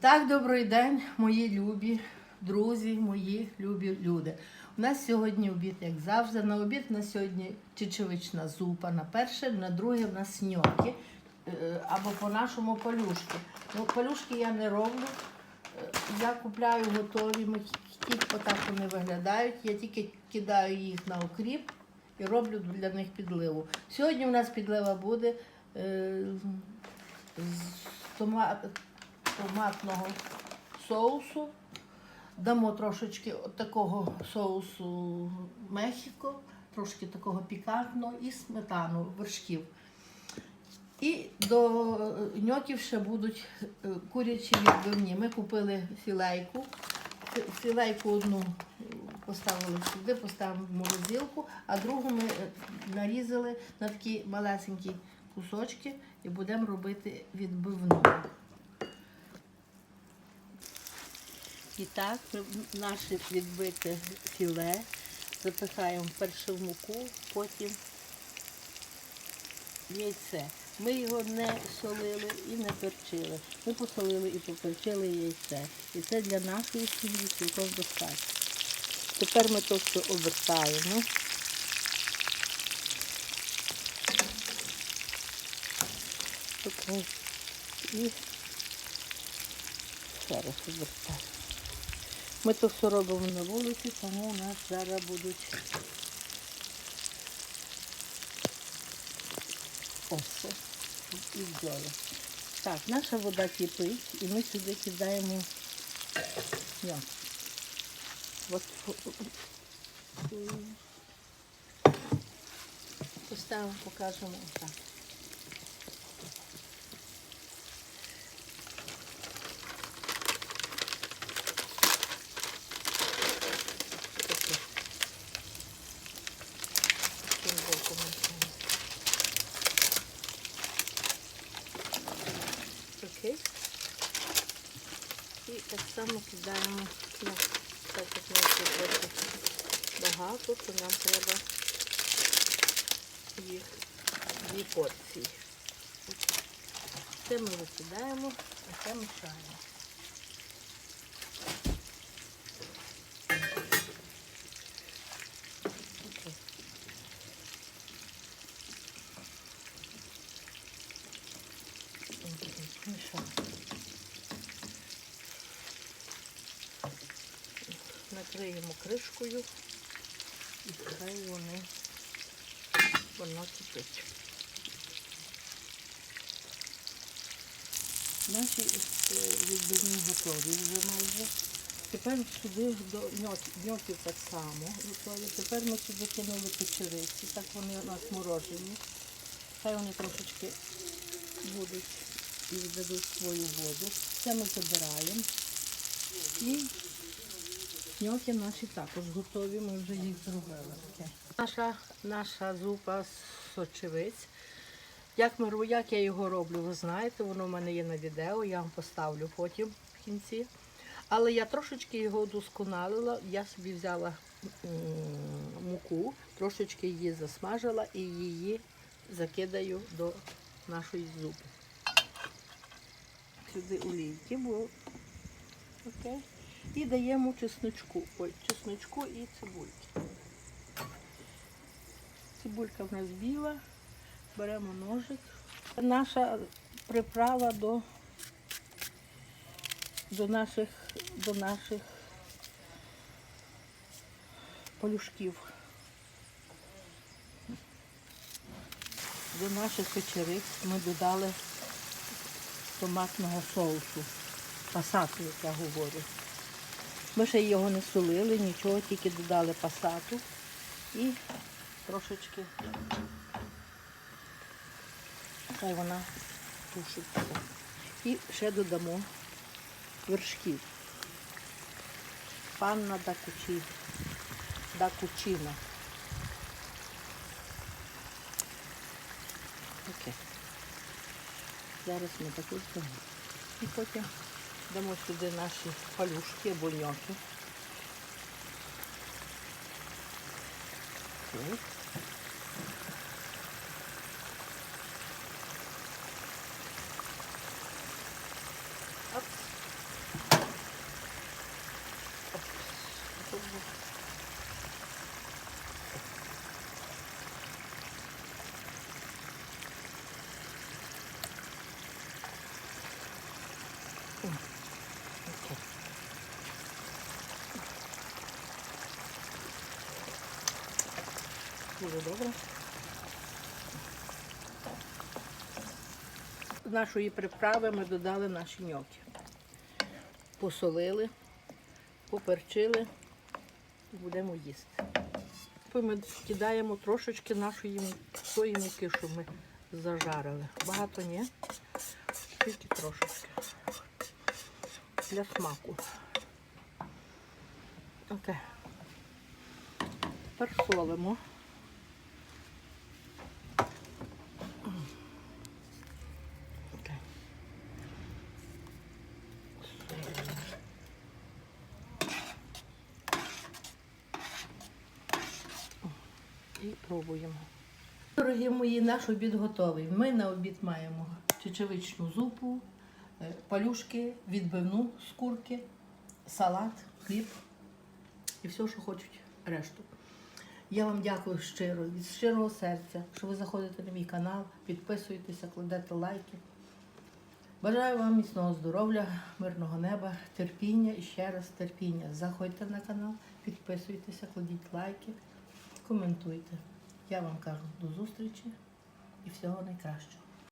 Так, добрий день, мої любі друзі, мої любі люди. У нас сьогодні обід, як завжди. На обід у нас сьогодні чечевична зупа. На перше, на друге в нас ньоки, е, або по-нашому палюшки. Ну, палюшки я не роблю. Е, Я купляю готові, тільки отак вони виглядають. Я тільки кидаю їх на окріп і роблю для них підливу. Сьогодні у нас підлива буде е, з томатного соусу. Дамо трошечки такого соусу Мехіко, трошки такого пікантного і сметану вершків. І до ньоків ще будуть е, курячі відбивні. Ми купили філейку. Філейку одну поставили сюди, поставимо в морозилку, а другу ми е, нарізали на такі малесенькі кусочки і будемо робити відбивну. І так, наше відбите філе запихаємо перше в муку, потім яйце. Ми його не солили і не перчили. Ми посолили і поперчили яйце. І це для нашої сім'ї цілком достатньо. Тепер ми то все обертаємо. І зараз обертаємо. Ми то все робимо на вулиці, тому у нас зараз будуть оси і бджоли. Так, наша вода кипить і ми сюди кидаємо м'ясо. От поставимо, покажемо отак. Таке. Таким боком ми Окей. І так само кидаємо, ну, так багато, то нам треба їх дві порції. Це ми викидаємо, а це мішаємо. Окей. Мішаємо. Накриємо кришкою і хай вони воно кипить. Наші е, відбивні готові вже майже. Тепер сюди до ньоків так само готові. Тепер ми сюди кинули печериці, так вони у нас морожені. Хай вони трошечки будуть і віддадуть свою воду. Це ми забираємо. І ньоки наші також готові, ми вже їх зробили. Наша, наша зупа з сочевиць. Як, ми, як я його роблю, ви знаєте, воно в мене є на відео, я вам поставлю потім в кінці. Але я трошечки його удосконалила. Я собі взяла муку, трошечки її засмажила і її закидаю до нашої зупи. Сюди олійки, бо окей. І даємо чесночку. Ой, чесночку і цибульки. Цибулька в нас біла. Беремо ножик. Наша приправа до, до наших до наших полюшків. До наших печериць ми додали томатного соусу. Пасату, як я говорю. Ми ще його не солили, нічого, тільки додали пасату і трошечки хай вона тушиться. І ще додамо вершків. Панна да кучі, да кучина. Окей. Зараз ми таку здамо. І потім дамо сюди наші палюшки або ньоки. Окей. Дуже добре. З нашої приправи ми додали наші ньоки. Посолили, поперчили і будемо їсти. Ми кидаємо трошечки нашої тої муки, що ми зажарили. Багато ні, тільки трошечки. Для смаку. Окей. Тепер солимо. І пробуємо. Дорогі мої, наш обід готовий. Ми на обід маємо чечевичну зупу, е, палюшки, відбивну з курки, салат, хліб і все, що хочуть решту. Я вам дякую щиро, від щирого серця, що ви заходите на мій канал, підписуєтеся, кладете лайки. Бажаю вам міцного здоров'я, мирного неба, терпіння і ще раз терпіння. Заходьте на канал, підписуйтеся, кладіть лайки, коментуйте. Я вам кажу до зустрічі і всього найкращого.